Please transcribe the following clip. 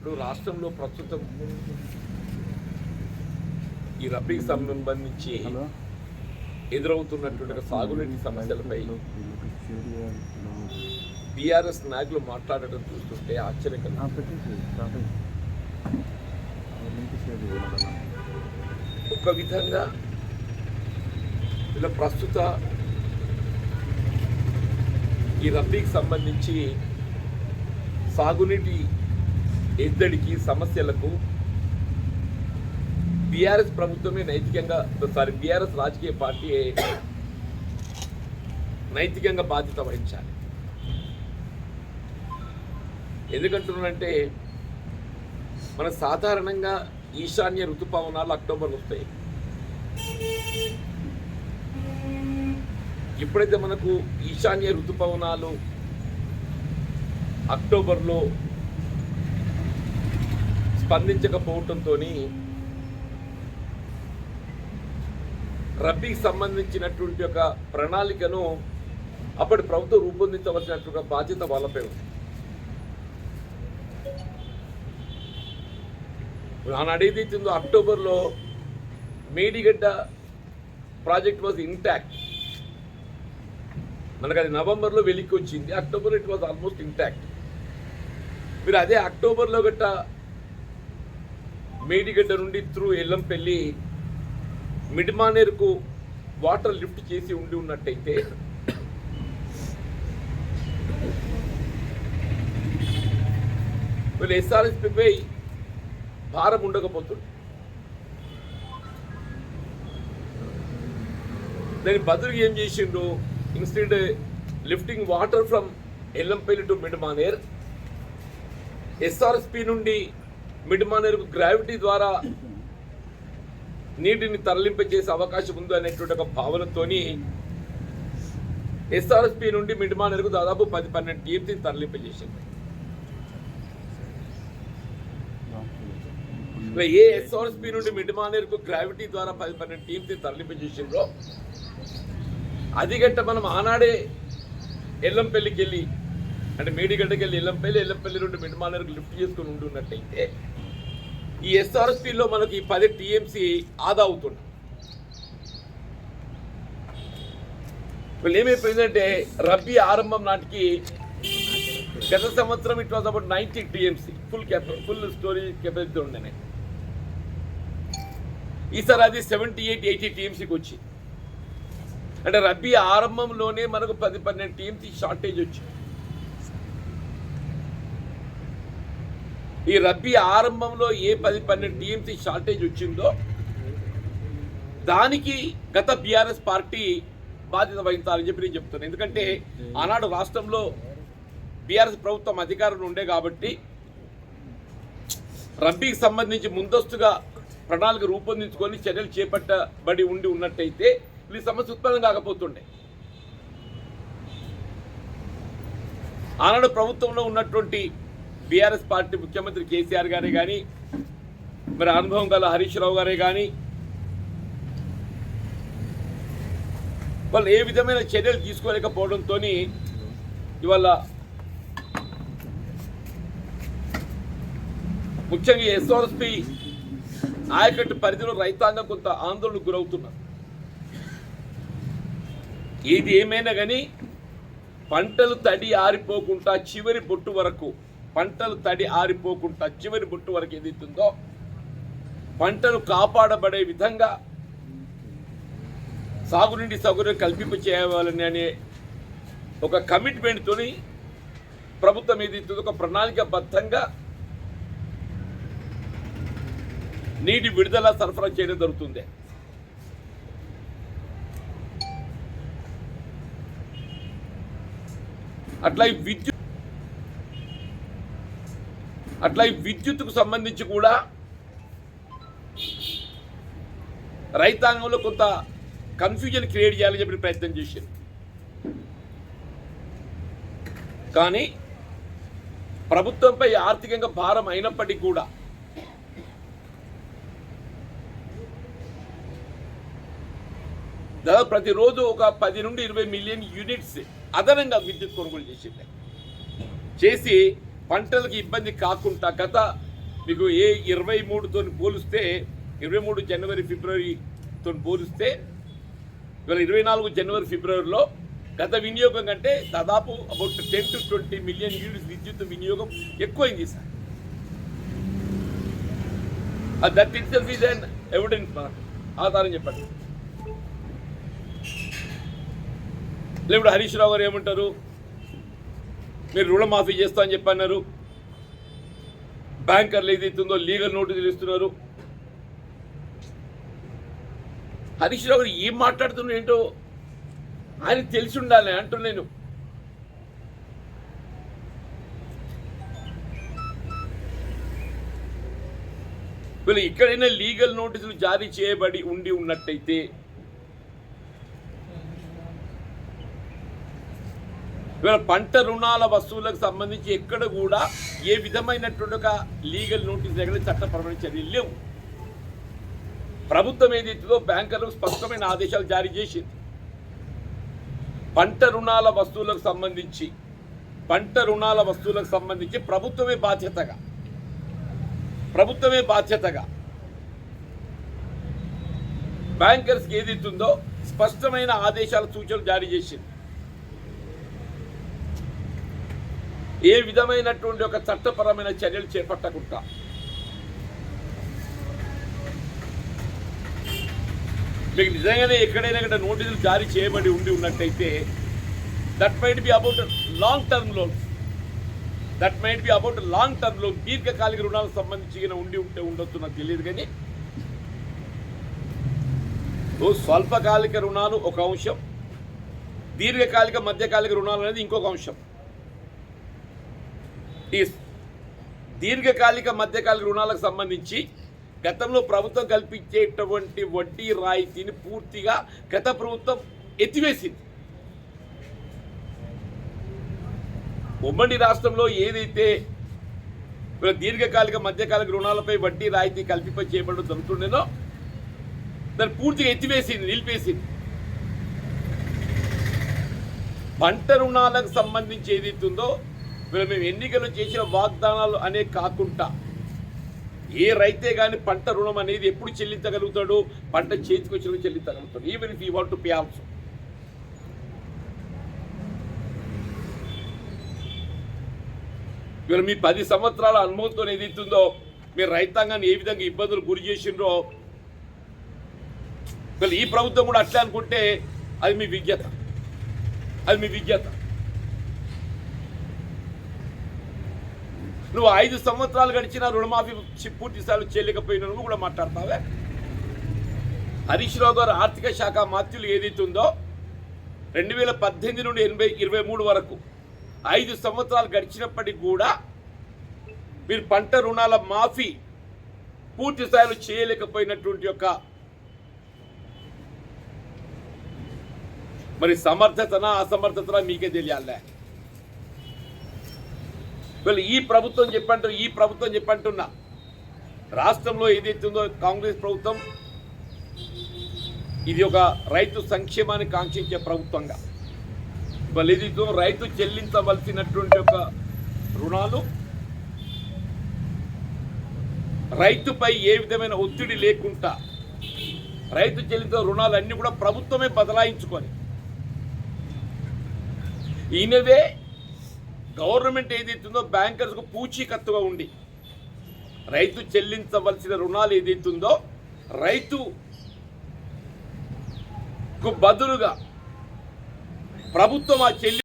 ఇప్పుడు రాష్ట్రంలో ప్రస్తుతం ఈ రబీకి సంబంధించి ఎదురవుతున్నటువంటి సాగునీటి సమస్యలపై బీఆర్ఎస్ నాయకులు మాట్లాడడం చూస్తుంటే ఆశ్చర్యకరం. ఒక విధంగా ఇలా ప్రస్తుత ఈ రబీకి సంబంధించి సాగునీటి ఎద్దడికి సమస్యలకు బీఆర్ఎస్ ప్రభుత్వమే నైతికంగా సారీ బీఆర్ఎస్ రాజకీయ పార్టీ నైతికంగా బాధ్యత వహించాలి. ఎందుకంటున్నానంటే మన సాధారణంగా ఈశాన్య ఋతుపవనాలు అక్టోబర్లో వస్తాయి. ఎప్పుడైతే మనకు ఈశాన్య ఋతుపవనాలు అక్టోబర్లో స్పందించకపోవటంతో రబ్బీకి సంబంధించినటువంటి ఒక ప్రణాళికను అప్పటి ప్రభుత్వం రూపొందించవలసినటువంటి బాధ్యత వాళ్ళపై ఉంది. నాన్న అడిగితే ఇచ్చిందో అక్టోబర్లో మేడిగడ్డ ప్రాజెక్ట్ వాజ్ ఇంటాక్ట్ మనకు అది నవంబర్లో వెలికి వచ్చింది October it was almost intact మీరు అదే అక్టోబర్లో గట్ట మేడిగడ్డ నుండి త్రూ ఎల్లంపల్లి మిడ్మానేరుకు వాటర్ లిఫ్ట్ చేసి ఉండి ఉన్నట్టయితే వీళ్ళు ఎస్ఆర్ఎస్పీపై భారం ఉండకపోతుంది దాని బదులుగా ఏం చేసిండ్రు? Instead lifting water from Yellampalli to Mid Manair SRSP నుండి మిడ్మానేర్కు గ్రావిటీ ద్వారా నీటిని తరలింపజేసే అవకాశం ఉంది అనేటువంటి ఒక భావనతోని ఎస్ఆర్ఎస్పి నుండి మిడ్మానేర్కు దాదాపు పది పన్నెండు టీఎంసీని తరలింపజేసింది. ఏ ఎస్ఆర్ఎస్పి నుండి మిడ్మానేర్కు గ్రావిటీ ద్వారా పది పన్నెండు టీమ్స్ తరలింపజేసిండ్రో అది గట్ట మనం ఆనాడే ఎల్లంపల్లికి వెళ్ళి అంటే మేడిగడ్డకి వెళ్ళి ఎల్లంపల్లి ఎల్లంపల్లి నుండి మిడ్మానేర్కు లిఫ్ట్ చేసుకుని ఉంటున్నట్టయితే ఈ ఎస్ఆర్ఎస్పీలో మనకి ఈ పది టీఎంసీ ఆదా అవుతుంది వీళ్ళు ఏమైపోయిందంటే రబ్బీ ఆరంభం నాటికి గత సంవత్సరం it was about ninety TMC full కెప full storage capacity ఉండే ఈసారి అది సెవెంటీ ఎయిట్ ఎయిటీ టీఎంసీకి వచ్చి. అంటే రబ్బీ ఆరంభంలోనే మనకు పది పన్నెండు టీఎంసీ షార్టేజ్ వచ్చింది ఈ రబ్బీ ఆరంభంలో ఏ పది పన్నెండు టీఎంసీ షార్టేజ్ వచ్చిందో దానికి గత బీఆర్ఎస్ పార్టీ బాధ్యత వహించాలని చెప్పి నేను చెప్తున్నాను ఎందుకంటే ఆనాడు రాష్ట్రంలో బీఆర్ఎస్ ప్రభుత్వం అధికారంలో ఉండే కాబట్టి రబ్బీకి సంబంధించి ముందస్తుగా ప్రణాళిక రూపొందించుకొని చర్యలు చేపట్టబడి ఉండి ఉన్నట్టయితే ఈ సమస్య ఉత్పన్నం కాకపోతుండే. ఆనాడు ప్రభుత్వంలో ఉన్నటువంటి బీఆర్ఎస్ పార్టీ ముఖ్యమంత్రి కేసీఆర్ గారే కానీ మరి అనుభవం గల హరీష్ రావు గారే కానీ వాళ్ళు ఏ విధమైన చర్యలు తీసుకోలేకపోవడంతో ఇవాళ ముఖ్యంగా ఎస్ఆర్ఎస్పి ఆయకట్టు పరిధిలో రైతాంగం కొంత ఆందోళనకు గురవుతున్నారు. ఏది ఏమైనా కానీ పంటలు తడి ఆరిపోకుండా చివరి బొట్టు వరకు పంటలు తడి ఆరిపోకుండా చివరి బొట్టు వరకు ఏదైతుందో పంటలు కాపాడబడే విధంగా సాగునీటి సౌకర్యం కల్పింప చేయాలని అనే ఒక కమిట్మెంట్తోని ప్రభుత్వం ఏదైతుందో ఒక ప్రణాళికబద్ధంగా నీటి విడుదల సరఫరా చేయడం జరుగుతుంది. అట్లా ఈ విద్యుత్ అట్లా ఈ విద్యుత్కు సంబంధించి కూడా రైతాంగంలో కొంత కన్ఫ్యూజన్ క్రియేట్ చేయాలని చెప్పి ప్రయత్నం చేశాను. కానీ ప్రభుత్వంపై ఆర్థికంగా భారం అయినప్పటికీ కూడా దాదాపు ప్రతిరోజు ఒక పది నుండి ఇరవై మిలియన్ యూనిట్స్ అదనంగా విద్యుత్ కొనుగోలు చేసింది. చేసి పంటలకు ఇబ్బంది కాకుండా గత మీకు ఏ ఇరవై మూడుతో పోలిస్తే ఇరవై మూడు జనవరి ఫిబ్రవరితో పోలిస్తే ఇవాళ ఇరవై నాలుగు జనవరి ఫిబ్రవరిలో గత వినియోగం కంటే దాదాపు about ten to twenty million units విద్యుత్ వినియోగం ఎక్కువైంది sir. That itself is an evidence మనకు ఆధారం చెప్పండి. లేప్పుడు హరీష్ రావు గారు ఏమంటారు? మీరు రుణమాఫీ చేస్తా అని చెప్పన్నారు. బ్యాంకర్లు ఏదైతుందో లీగల్ నోటీసులు ఇస్తున్నారు. హరీష్ రావు గారు ఏం మాట్లాడుతున్నారు ఏంటో ఆయన తెలిసి ఉండాలి అంటున్నా నేను. వీళ్ళు ఎక్కడైనా లీగల్ నోటీసులు జారీ చేయబడి ఉండి ఉన్నట్టయితే ఇవాళ పంట రుణాల వస్తువులకు సంబంధించి ఎక్కడ కూడా ఏ విధమైనటువంటి ఒక లీగల్ నోటీస్ ఎక్కడ చట్టపరమైన చర్యలు లేవు. ప్రభుత్వం ఏదైతుందో బ్యాంకర్లకు స్పష్టమైన ఆదేశాలు జారీ చేసింది. పంట రుణాల వస్తువులకు సంబంధించి పంట రుణాల వస్తువులకు సంబంధించి ప్రభుత్వమే బాధ్యతగా ప్రభుత్వమే బాధ్యతగా బ్యాంకర్స్కి ఏదైతుందో స్పష్టమైన ఆదేశాల సూచనలు జారీ చేసింది. ఏ విధమైనటువంటి ఒక చట్టపరమైన చర్యలు చేపట్టకుండా. మీకు నిజంగానే ఎక్కడైనా కూడా నోటీసులు జారీ చేయబడి ఉండి ఉన్నట్టయితే that might be about long term loans that might be about long term loan దీర్ఘకాలిక రుణాలకు సంబంధించి ఉండి ఉంటే ఉండొచ్చు నాకు తెలియదు కానీ. స్వల్పకాలిక రుణాలు ఒక అంశం దీర్ఘకాలిక మధ్యకాలిక రుణాలు అనేది ఇంకొక అంశం. ఈ దీర్ఘకాలిక మధ్యకాలిక రుణాలకు సంబంధించి గతంలో ప్రభుత్వం కల్పించేటువంటి వడ్డీ రాయితీని పూర్తిగా గత ప్రభుత్వం ఎత్తివేసింది. ఉమ్మడి రాష్ట్రంలో ఏదైతే దీర్ఘకాలిక మధ్యకాలిక రుణాలపై వడ్డీ రాయితీ కల్పింప చేయబడడం జరుగుతుండేనో దాన్ని పూర్తిగా ఎత్తివేసింది నిలిపేసింది పంట రుణాలకు సంబంధించి ఏదైతుందో ఉందో వీళ్ళు మేము ఎన్నికలు చేసిన వాగ్దానాలు అనే కాకుండా ఏ రైతే కానీ పంట రుణం అనేది ఎప్పుడు చెల్లించగలుగుతాడు? పంట చేతికి వచ్చిన చెల్లించగలుగుతాడు. Even if you want to pay also ఇవాళ మీ పది సంవత్సరాల అనుభవంతో ఏదైతుందో మీరు రైతాంగాన్ని ఏ విధంగా ఇబ్బందులు గురి చేసిండ్రో ఇవాళ ఈ ప్రభుత్వం కూడా అట్లా అనుకుంటే అది మీ విజ్ఞత అది మీ విజ్ఞత నువ్వు ఐదు సంవత్సరాలు గడిచిన రుణమాఫీ పూర్తి స్థాయిలో చేయలేకపోయినా కూడా మాట్లాడతావే? హరీష్ రావు గారు ఆర్థిక శాఖ మాత్యులు ఏదైతే ఉందో రెండు వేల పద్దెనిమిది నుండి ఎనభై ఇరవై మూడు వరకు ఐదు సంవత్సరాలు గడిచినప్పటికీ కూడా మీరు పంట రుణాల మాఫీ పూర్తి స్థాయిలో చేయలేకపోయినటువంటి యొక్క మరి సమర్థతనా అసమర్థతనా మీకే తెలియాలే. వీళ్ళు ఈ ప్రభుత్వం చెప్పంటూ ఈ ప్రభుత్వం చెప్పంటున్నా. రాష్ట్రంలో ఏదైతే ఉందో కాంగ్రెస్ ప్రభుత్వం ఇది ఒక రైతు సంక్షేమాన్ని కాంక్షించే ప్రభుత్వంగా. వాళ్ళు ఏదైతే రైతు చెల్లించవలసినటువంటి ఒక రుణాలు రైతుపై ఏ విధమైన ఒత్తిడి లేకుండా రైతు చెల్లించిన రుణాలన్నీ కూడా ప్రభుత్వమే బదలాయించుకొని ఈయనవే గవర్నమెంట్ ఏదైతుందో బ్యాంకర్స్కు పూచీకత్తుగా ఉండి రైతు చెల్లించవలసిన రుణాలు ఏదైతుందో రైతుకు బదులుగా ప్రభుత్వం ఆ చెల్లి